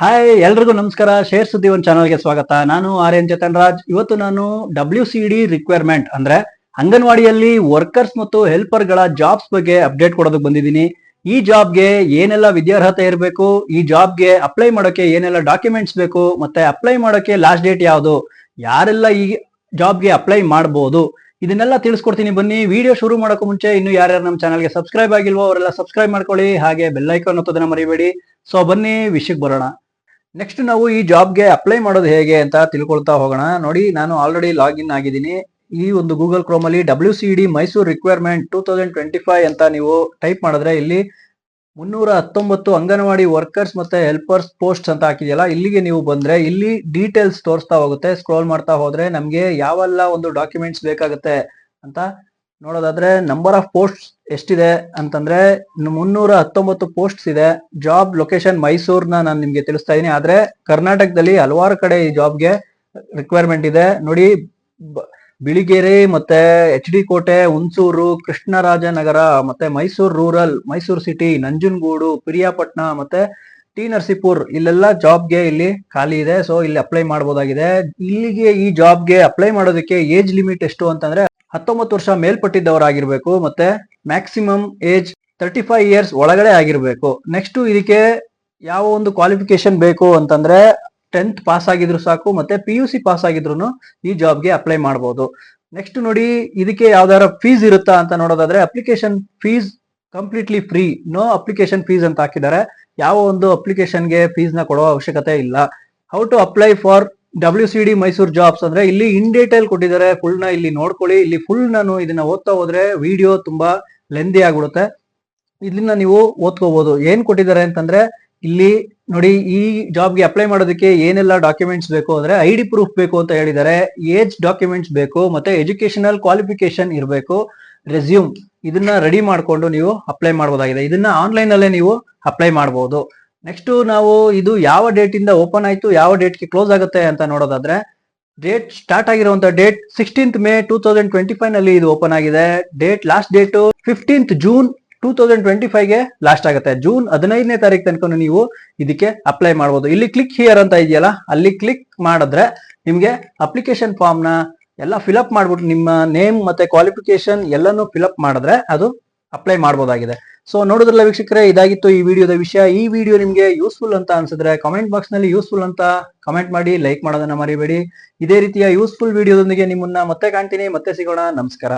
Hi ಎಲ್ರಿಗೂ ನಮಸ್ಕಾರ. Share ಸುದ್ದಿ ಒಂದು ಚಾನಲ್ಗೆ ಸ್ವಾಗತ. ನಾನು ಆರ್ ಎನ್ ಚೇತನ್ ರಾಜ್ ಇವತ್ತು ನಾನು ಡಬ್ಲ್ಯೂ ಸಿ ಡಿ ರಿಕ್ವೈರ್ಮೆಂಟ್ ಅಂದ್ರೆ ಅಂಗನವಾಡಿಯಲ್ಲಿ ವರ್ಕರ್ಸ್ ಮತ್ತು ಹೆಲ್ಪರ್ಗಳ ಜಾಬ್ಸ್ ಬಗ್ಗೆ ಅಪ್ಡೇಟ್ ಕೊಡೋದಕ್ಕೆ ಬಂದಿದ್ದೀನಿ. ಈ ಜಾಬ್ಗೆ ಏನೆಲ್ಲ ವಿದ್ಯಾರ್ಹತೆ ಇರಬೇಕು, ಈ ಜಾಬ್ಗೆ ಅಪ್ಲೈ ಮಾಡೋಕೆ ಏನೆಲ್ಲ ಡಾಕ್ಯುಮೆಂಟ್ಸ್ ಬೇಕು, ಮತ್ತೆ ಅಪ್ಲೈ ಮಾಡೋಕೆ ಲಾಸ್ಟ್ ಡೇಟ್ ಯಾವುದು, ಯಾರೆಲ್ಲ ಈ ಜಾಬ್ಗೆ ಅಪ್ಲೈ ಮಾಡಬಹುದು ಇದನ್ನೆಲ್ಲ ತಿಳಿಸ್ಕೊಡ್ತೀನಿ. ಬನ್ನಿ ವಿಡಿಯೋ ಶುರು ಮಾಡೋಕೆ ಮುಂಚೆ ಇನ್ನು ಯಾರ್ಯಾರು ನಮ್ಮ ಚಾನಲ್ಗೆ ಸಬ್ಸ್ಕ್ರೈಬ್ ಆಗಿಲ್ವೋ ಅವರೆಲ್ಲ ಸಬ್ಸ್ಕ್ರೈಬ್ ಮಾಡ್ಕೊಳ್ಳಿ, ಹಾಗೆ ಬೆಲ್ಲೈಕಾನ್ ಒತ್ತೋದನ್ನ ಮರಿಬೇಡಿ. ಸೊ ಬನ್ನಿ ವಿಷಯಕ್ಕೆ ಬರೋಣ. ನೆಕ್ಸ್ಟ್ ನಾವು ಈ ಜಾಬ್ಗೆ ಅಪ್ಲೈ ಮಾಡೋದು ಹೇಗೆ ಅಂತ ತಿಳ್ಕೊಳ್ತಾ ಹೋಗೋಣ. ನೋಡಿ, ನಾನು ಆಲ್ರೆಡಿ ಲಾಗಿನ್ ಆಗಿದ್ದೀನಿ. ಈ ಒಂದು ಗೂಗಲ್ ಕ್ರೋಮ್ ಅಲ್ಲಿ W C D Mysuru requirement two thousand twenty five ಅಂತ ನೀವು ಟೈಪ್ ಮಾಡಿದ್ರೆ ಇಲ್ಲಿ ಮುನ್ನೂರ ಹತ್ತೊಂಬತ್ತು ಅಂಗನವಾಡಿ ವರ್ಕರ್ಸ್ ಮತ್ತೆ ಹೆಲ್ಪರ್ಸ್ ಪೋಸ್ಟ್ ಅಂತ ಹಾಕಿದೆಯಲ್ಲ, ಇಲ್ಲಿಗೆ ನೀವು ಬಂದ್ರೆ ಇಲ್ಲಿ ಡೀಟೇಲ್ಸ್ ತೋರಿಸ್ತಾ ಹೋಗುತ್ತೆ. ಸ್ಕ್ರೋಲ್ ಮಾಡ್ತಾ ಹೋದ್ರೆ ನಮ್ಗೆ ಯಾವೆಲ್ಲ ಒಂದು ಡಾಕ್ಯುಮೆಂಟ್ಸ್ ಬೇಕಾಗುತ್ತೆ ಅಂತ ನೋಡೋದಾದ್ರೆ ನಂಬರ್ ಆಫ್ ಪೋಸ್ಟ್ ಎಷ್ಟಿದೆ ಅಂತಂದ್ರೆ ಮುನ್ನೂರ ಹತ್ತೊಂಬತ್ತು ಪೋಸ್ಟ್ಸ್ ಇದೆ. ಜಾಬ್ ಲೊಕೇಶನ್ ಮೈಸೂರ್ನ ನಾನು ನಿಮ್ಗೆ ತಿಳಿಸ್ತಾ ಇದ್ದೀನಿ ಆದ್ರೆ ಕರ್ನಾಟಕದಲ್ಲಿ ಹಲವಾರು ಕಡೆ ಈ ಜಾಬ್ಗೆ ರಿಕ್ವೈರ್ಮೆಂಟ್ ಇದೆ. ನೋಡಿ ಬಿಳಿಗೆರೆ ಮತ್ತೆ ಎಚ್ ಡಿ ಕೋಟೆ, ಹುಣಸೂರು, ಕೃಷ್ಣರಾಜನಗರ, ಮತ್ತೆ ಮೈಸೂರು ರೂರಲ್ ಮೈಸೂರು ಸಿಟಿ ನಂಜನಗೂಡು, ಪಿರಿಯಾಪಟ್ನ, ಮತ್ತೆ ಟಿ ನರಸೀಪುರ್, ಇಲ್ಲೆಲ್ಲ ಜಾಬ್ಗೆ ಇಲ್ಲಿ ಖಾಲಿ ಇದೆ. ಸೊ ಇಲ್ಲಿ ಅಪ್ಲೈ ಮಾಡಬಹುದಾಗಿದೆ ಇಲ್ಲಿಗೆ ಈ ಜಾಬ್ಗೆ ಅಪ್ಲೈ ಮಾಡೋದಕ್ಕೆ ಏಜ್ ಲಿಮಿಟ್ ಎಷ್ಟು ಅಂತಂದ್ರೆ ಹತ್ತೊಂಬತ್ತು ವರ್ಷ ಮೇಲ್ಪಟ್ಟಿದ್ದವರಾಗಿರ್ಬೇಕು ಮತ್ತೆ maximum age thirty five years ಒಳಗಡೆ ಆಗಿರ್ಬೇಕು. ನೆಕ್ಸ್ಟ್ ಇದಕ್ಕೆ ಯಾವ ಒಂದು ಕ್ವಾಲಿಫಿಕೇಶನ್ ಬೇಕು ಅಂತಂದ್ರೆ ಟೆಂತ್ ಪಾಸ್ ಆಗಿದ್ರು ಸಾಕು ಮತ್ತೆ ಪಿ ಯು ಸಿ ಪಾಸ್ ಆಗಿದ್ರು ಈ ಜಾಬ್ಗೆ ಅಪ್ಲೈ ಮಾಡಬಹುದು ನೆಕ್ಸ್ಟ್ ನೋಡಿ ಇದಕ್ಕೆ ಯಾವ್ದಾರ ಫೀಸ್ ಇರುತ್ತಾ ಅಂತ ನೋಡೋದಾದ್ರೆ application fees completely free no application fees ಅಂತ ಹಾಕಿದ್ದಾರೆ. ಯಾವ ಒಂದು ಅಪ್ಲಿಕೇಶನ್ಗೆ ಫೀಸ್ನ ಕೊಡುವ ಅವಶ್ಯಕತೆ ಇಲ್ಲ. How to apply for W C D Mysuru jobs ಅಂದ್ರೆ ಇಲ್ಲಿ ಇನ್ ಡೀಟೇಲ್ ಕೊಟ್ಟಿದ್ದಾರೆ. ಫುಲ್ನ ಇಲ್ಲಿ ನೋಡ್ಕೊಳ್ಳಿ. ಇಲ್ಲಿ ಫುಲ್ ನಾನು ಇದನ್ನ ಓದ್ತಾ ಹೋದ್ರೆ ವಿಡಿಯೋ ತುಂಬಾ ಲೆಂದಿ ಆಗ್ಬಿಡುತ್ತೆ. ಇದನ್ನ ನೀವು ಓದ್ಕೋಬಹುದು ಏನ್ ಕೊಟ್ಟಿದ್ದಾರೆ ಅಂತಂದ್ರೆ ಇಲ್ಲಿ ನೋಡಿ ಈ ಜಾಬ್ಗೆ ಅಪ್ಲೈ ಮಾಡೋದಕ್ಕೆ ಏನೆಲ್ಲ ಡಾಕ್ಯುಮೆಂಟ್ಸ್ ಬೇಕು ಅಂದ್ರೆ ಐ ಡಿ ಪ್ರೂಫ್ ಬೇಕು ಅಂತ ಹೇಳಿದ್ದಾರೆ. ಏಜ್ ಡಾಕ್ಯುಮೆಂಟ್ಸ್ ಬೇಕು ಮತ್ತೆ ಎಜುಕೇಶನಲ್ ಕ್ವಾಲಿಫಿಕೇಶನ್ ಇರಬೇಕು. ರೆಸ್ಯೂಮ್ ಇದನ್ನ ರೆಡಿ ಮಾಡಿಕೊಂಡು ನೀವು ಅಪ್ಲೈ ಮಾಡಬಹುದಾಗಿದೆ ಇದನ್ನ ಆನ್ಲೈನ್ ಅಲ್ಲೇ ನೀವು ಅಪ್ಲೈ ಮಾಡಬಹುದು ನೆಕ್ಸ್ಟ್ ನಾವು ಇದು ಯಾವ ಡೇಟ್ ಇಂದ ಓಪನ್ ಆಯ್ತು, ಯಾವ ಡೇಟ್ಗೆ ಕ್ಲೋಸ್ ಆಗುತ್ತೆ ಅಂತ ನೋಡೋದಾದ್ರೆ ಡೇಟ್ ಸ್ಟಾರ್ಟ್ ಆಗಿರುವಂತ date sixteenth May two thousand twenty ಫೈವ್ನಲ್ಲಿ ಇದು ಓಪನ್ ಆಗಿದೆ. Date last date fifteenth June two thousand twenty ಫೈವ್ಗೆ last ಆಗುತ್ತೆ. ಜೂನ್ ಹದಿನೈದನೇ ತಾರೀಕು ತನಕ ನೀವು ಇದಕ್ಕೆ ಅಪ್ಲೈ ಮಾಡಬಹುದು ಇಲ್ಲಿ ಕ್ಲಿಕ್ ಹಿಯರ್ ಅಂತ ಇದೆಯಲ್ಲ, ಅಲ್ಲಿ ಕ್ಲಿಕ್ ಮಾಡಿದ್ರೆ ನಿಮ್ಗೆ ಅಪ್ಲಿಕೇಶನ್ ಫಾರ್ಮ್ನ ಎಲ್ಲ ಫಿಲಪ್ ಮಾಡ್ಬಿಟ್ಟು ನಿಮ್ಮ ನೇಮ್ ಮತ್ತೆ ಕ್ವಾಲಿಫಿಕೇಶನ್ ಎಲ್ಲಾನು ಫಿಲಪ್ ಮಾಡಿದ್ರೆ ಅದು ಅಪ್ಲೈ ಮಾಡಬಹುದಾಗಿದೆ ಸೊ ನೋಡಿದ್ರಲ್ಲ ವೀಕ್ಷಕರೇ, ಇದಾಗಿತ್ತು ಈ ವಿಡಿಯೋದ ವಿಷಯ. ಈ ವಿಡಿಯೋ ನಿಮ್ಗೆ ಯೂಸ್ಫುಲ್ ಅಂತ ಅನ್ಸಿದ್ರೆ ಕಾಮೆಂಟ್ ಬಾಕ್ಸ್ನಲ್ಲಿ ಯೂಸ್ಫುಲ್ ಅಂತ ಕಮೆಂಟ್ ಮಾಡಿ ಲೈಕ್ ಮಾಡೋದನ್ನ ಮರಿಬೇಡಿ. ಇದೇ ರೀತಿಯ ಯೂಸ್ಫುಲ್ ವಿಡಿಯೋದೊಂದಿಗೆ ನಿಮ್ಮನ್ನ ಮತ್ತೆ ಕಾಣ್ತೀನಿ. ಮತ್ತೆ ಸಿಗೋಣ. ನಮಸ್ಕಾರ.